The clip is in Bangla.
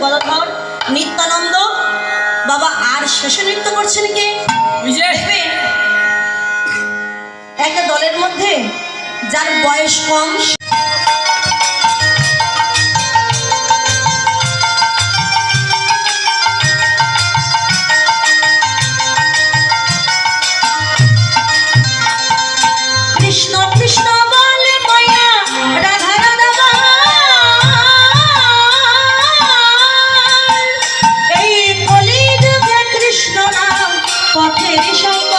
গদাধর নিত্যানন্দ বাবা আর শেষে নৃত্য করছেন কে? একটা দলের মধ্যে যার বয়স কম shine.